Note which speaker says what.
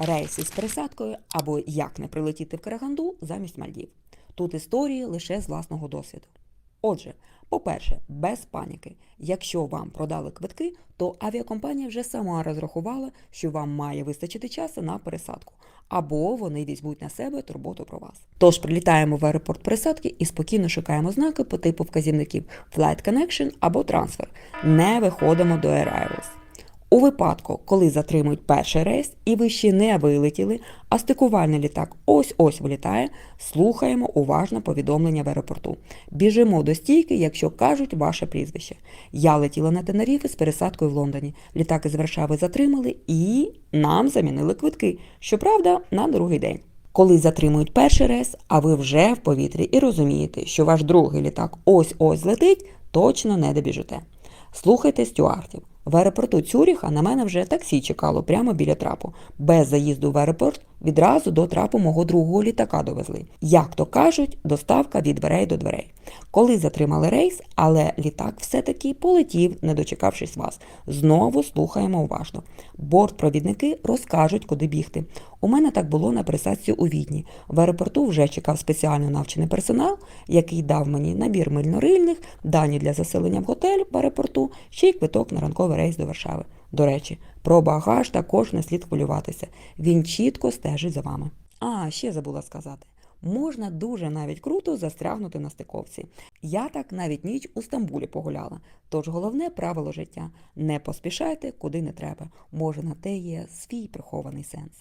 Speaker 1: рейси з пересадкою або як не прилетіти в Караганду замість Мальдів. Тут історії лише з власного досвіду. Отже, по-перше, без паніки. Якщо вам продали квитки, то авіакомпанія вже сама розрахувала, що вам має вистачити часу на пересадку, або вони візьмуть на себе турботу про вас. Тож прилітаємо в аеропорт пересадки і спокійно шукаємо знаки по типу вказівників Flight Connection або Transfer. Не виходимо до Air Arrivals. У випадку, коли затримують перший рейс і ви ще не вилетіли, а стикувальний літак ось-ось вилітає, слухаємо уважно повідомлення в аеропорту. Біжимо до стійки, якщо кажуть ваше прізвище. Я летіла на Тенеріфи з пересадкою в Лондоні. Літак із Варшави затримали і нам замінили квитки. Щоправда, на другий день. Коли затримують перший рейс, а ви вже в повітрі і розумієте, що ваш другий літак ось-ось злетить, точно не добіжите. Слухайте стюартів. В аеропорту Цюріха на мене вже таксі чекало прямо біля трапу. Без заїзду в аеропорт відразу до трапу мого другого літака довезли. Як то кажуть, доставка від дверей до дверей. Коли затримали рейс, але літак все-таки полетів, не дочекавшись вас. Знову слухаємо уважно. Бортпровідники розкажуть, куди бігти. У мене так було на пересадці у Відні. В аеропорту вже чекав спеціально навчений персонал, який дав мені набір мильнорильних, дані для заселення в готель в аеропорту, ще й квиток на ранковий рейс до Варшави. До речі, про багаж також не слід хвилюватися. Він чітко стежить за вами. А, ще забула сказати. Можна дуже навіть круто застрягнути на стиковці. Я так навіть ніч у Стамбулі погуляла. Тож головне правило життя не поспішайте, куди не треба. Може на те є свій прихований сенс.